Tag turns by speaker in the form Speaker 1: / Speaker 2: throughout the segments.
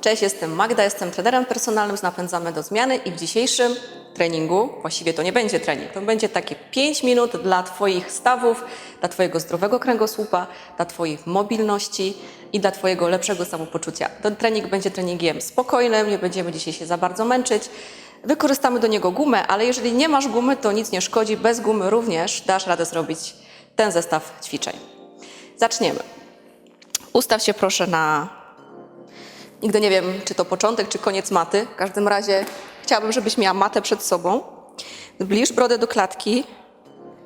Speaker 1: Cześć, jestem Magda, jestem trenerem personalnym z Napędzamy do Zmiany i w dzisiejszym treningu, właściwie to nie będzie trening, to będzie takie 5 minut dla Twoich stawów, dla Twojego zdrowego kręgosłupa, dla Twojej mobilności i dla Twojego lepszego samopoczucia. Ten trening będzie treningiem spokojnym, nie będziemy dzisiaj się za bardzo męczyć. Wykorzystamy do niego gumę, ale jeżeli nie masz gumy, to nic nie szkodzi. Bez gumy również dasz radę zrobić ten zestaw ćwiczeń. Zaczniemy. Ustaw się proszę na Nigdy nie wiem, czy to początek, czy koniec maty. W każdym razie chciałabym, żebyś miała matę przed sobą. Zbliż brodę do klatki.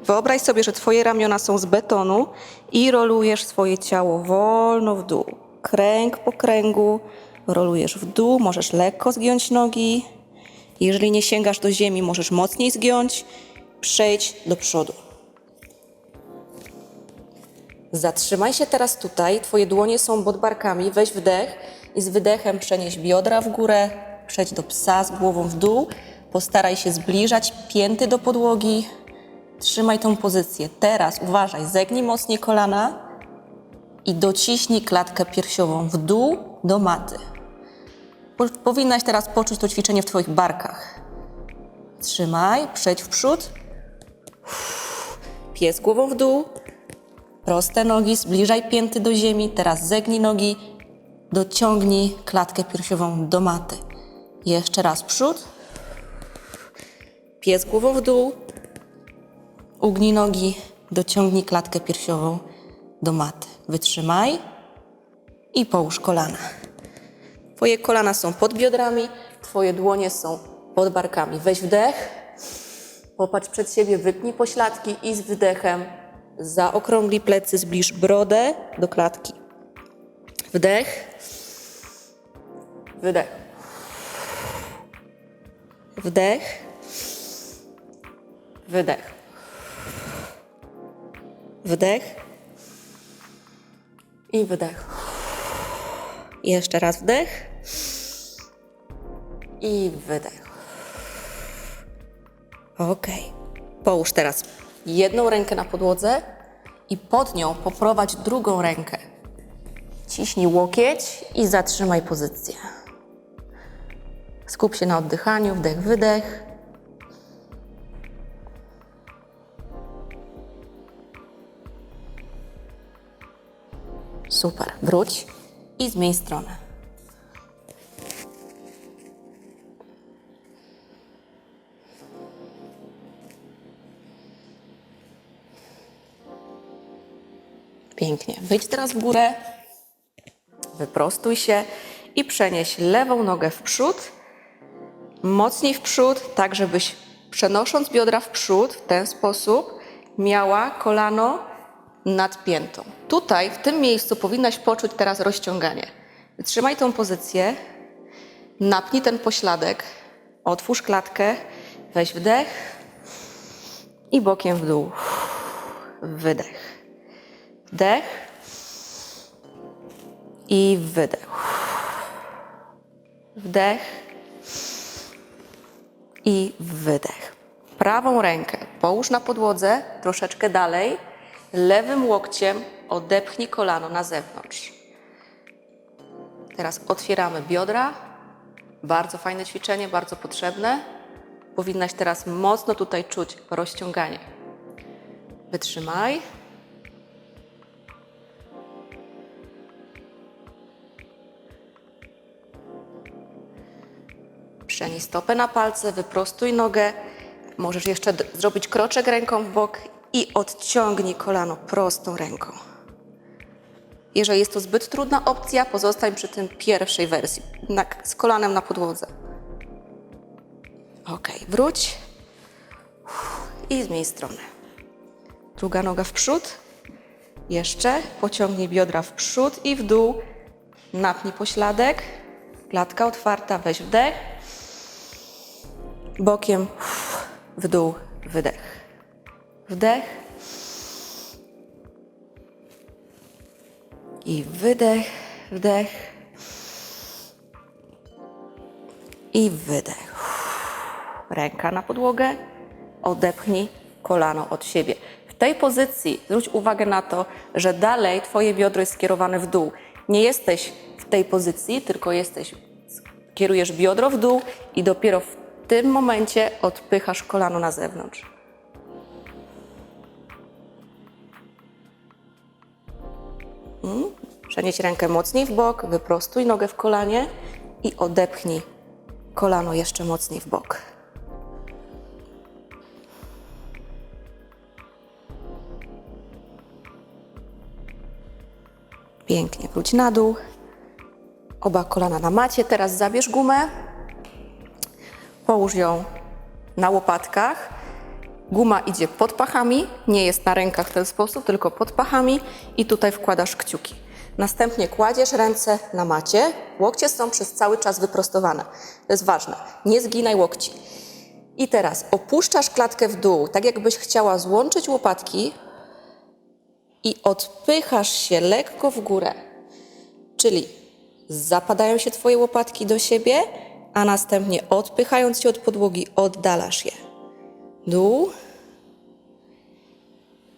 Speaker 1: Wyobraź sobie, że twoje ramiona są z betonu i rolujesz swoje ciało wolno w dół. Kręg po kręgu. Rolujesz w dół, możesz lekko zgiąć nogi. Jeżeli nie sięgasz do ziemi, możesz mocniej zgiąć. Przejdź do przodu. Zatrzymaj się teraz tutaj. Twoje dłonie są pod barkami. Weź wdech i z wydechem przenieś biodra w górę. Przejdź do psa z głową w dół. Postaraj się zbliżać pięty do podłogi. Trzymaj tą pozycję. Teraz uważaj, zegnij mocniej kolana i dociśnij klatkę piersiową w dół do maty. Po- Powinnaś teraz poczuć to ćwiczenie w Twoich barkach. Trzymaj, przejdź w przód. Pies głową w dół. Proste nogi, zbliżaj pięty do ziemi. Teraz zegnij nogi, dociągnij klatkę piersiową do maty. Jeszcze raz przód. Pies głową w dół. Ugnij nogi, dociągnij klatkę piersiową do maty. Wytrzymaj i połóż kolana. Twoje kolana są pod biodrami, Twoje dłonie są pod barkami. Weź wdech, popatrz przed siebie, wypnij pośladki i z wydechem zaokrąglij plecy, zbliż brodę do klatki. Wdech, wydech, wdech, wydech, wdech i wydech. Jeszcze raz wdech i wydech. Ok. Połóż teraz jedną rękę na podłodze i pod nią poprowadź drugą rękę. Ciśnij łokieć i zatrzymaj pozycję. Skup się na oddychaniu, wdech, wydech. Super. Wróć i zmień stronę. Pięknie. Wyjdź teraz w górę, wyprostuj się i przenieś lewą nogę w przód, mocniej w przód, tak żebyś przenosząc biodra w przód w ten sposób miała kolano nad piętą. Tutaj, w tym miejscu powinnaś poczuć teraz rozciąganie. Wytrzymaj tą pozycję, napnij ten pośladek, otwórz klatkę, weź wdech i bokiem w dół. Wydech. Wdech i wydech. Wdech i wydech. Prawą rękę połóż na podłodze troszeczkę dalej. Lewym łokciem odepchnij kolano na zewnątrz. Teraz otwieramy biodra. Bardzo fajne ćwiczenie, bardzo potrzebne. Powinnaś teraz mocno tutaj czuć rozciąganie. Wytrzymaj. Przenieś stopę na palce, wyprostuj nogę. Możesz jeszcze zrobić kroczek ręką w bok i odciągnij kolano prostą ręką. Jeżeli jest to zbyt trudna opcja, pozostań przy tym pierwszej wersji, na, z kolanem na podłodze. Ok, wróć i zmień stronę. Druga noga w przód. Jeszcze pociągnij biodra w przód i w dół. Napnij pośladek. Klatka otwarta, weź wdech. Bokiem w dół, wydech. Wdech. I wydech, wdech. I wydech. Ręka na podłogę. Odepchnij kolano od siebie. W tej pozycji zwróć uwagę na to, że dalej Twoje biodro jest skierowane w dół. Nie jesteś w tej pozycji, tylko jesteś, kierujesz biodro w dół i dopiero w tym momencie odpychasz kolano na zewnątrz. Mm. Przenieś rękę mocniej w bok, wyprostuj nogę w kolanie i odepchnij kolano jeszcze mocniej w bok. Pięknie, wróć na dół. Oba kolana na macie. Teraz zabierz gumę. Połóż ją na łopatkach. Guma idzie pod pachami, nie jest na rękach w ten sposób, tylko pod pachami i tutaj wkładasz kciuki. Następnie kładziesz ręce na macie. Łokcie są przez cały czas wyprostowane. To jest ważne. Nie zginaj łokci. I teraz opuszczasz klatkę w dół, tak jakbyś chciała złączyć łopatki i odpychasz się lekko w górę. Czyli zapadają się Twoje łopatki do siebie, a następnie odpychając się od podłogi, oddalasz je. Dół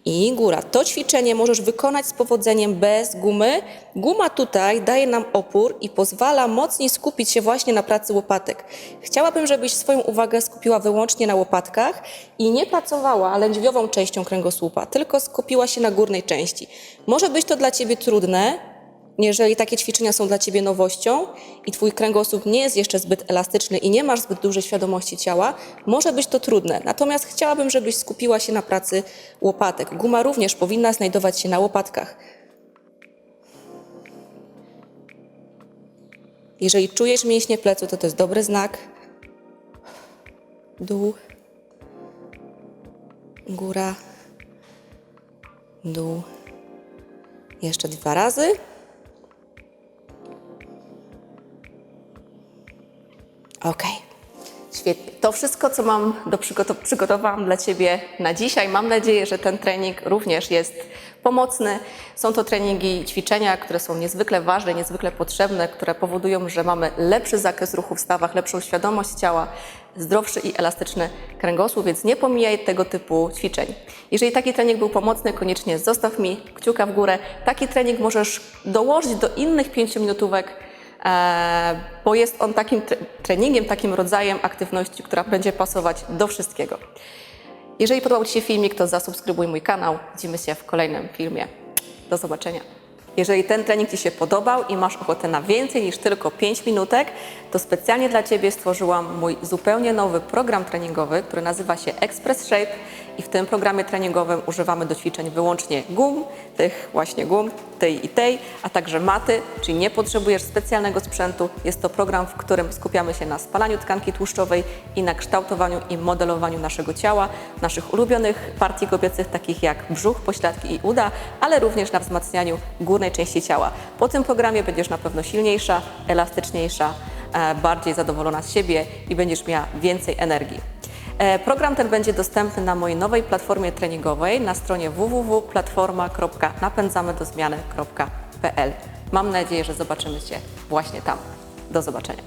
Speaker 1: i góra. To ćwiczenie możesz wykonać z powodzeniem bez gumy. Guma tutaj daje nam opór i pozwala mocniej skupić się właśnie na pracy łopatek. Chciałabym, żebyś swoją uwagę skupiła wyłącznie na łopatkach i nie pracowała lędźwiową częścią kręgosłupa, tylko skupiła się na górnej części. Może być to dla Ciebie trudne, jeżeli takie ćwiczenia są dla Ciebie nowością i Twój kręgosłup nie jest jeszcze zbyt elastyczny i nie masz zbyt dużej świadomości ciała, może być to trudne. Natomiast chciałabym, żebyś skupiła się na pracy łopatek. Guma również powinna znajdować się na łopatkach. Jeżeli czujesz mięśnie plecu, to to jest dobry znak. Dół, góra, dół. Jeszcze dwa razy. Okej. Świetnie. To wszystko, co mam do przygotow- przygotowałam dla Ciebie na dzisiaj. Mam nadzieję, że ten trening również jest pomocny. Są to treningi, ćwiczenia, które są niezwykle ważne, niezwykle potrzebne, które powodują, że mamy lepszy zakres ruchu w stawach, lepszą świadomość ciała, zdrowszy i elastyczny kręgosłup, więc nie pomijaj tego typu ćwiczeń. Jeżeli taki trening był pomocny, koniecznie zostaw mi kciuka w górę. Taki trening możesz dołożyć do innych pięciominutówek, e, bo jest on takim tre- treningiem, takim rodzajem aktywności, która będzie pasować do wszystkiego. Jeżeli podobał Ci się filmik, to zasubskrybuj mój kanał. Widzimy się w kolejnym filmie. Do zobaczenia. Jeżeli ten trening Ci się podobał i masz ochotę na więcej niż tylko 5 minutek, to specjalnie dla Ciebie stworzyłam mój zupełnie nowy program treningowy, który nazywa się Express Shape i w tym programie treningowym używamy do ćwiczeń wyłącznie gum, tych właśnie gum, tej i tej, a także maty, czyli nie potrzebujesz specjalnego sprzętu. Jest to program, w którym skupiamy się na spalaniu tkanki tłuszczowej i na kształtowaniu i modelowaniu naszego ciała, naszych ulubionych partii kobiecych, takich jak brzuch, pośladki i uda, ale również na wzmacnianiu górnej części ciała. Po tym programie będziesz na pewno silniejsza, elastyczniejsza, e, bardziej zadowolona z siebie i będziesz miała więcej energii. E, Program ten będzie dostępny na mojej nowej platformie treningowej na stronie www.platforma.napędzamydozmiany.pl. Mam nadzieję, że zobaczymy się właśnie tam. Do zobaczenia.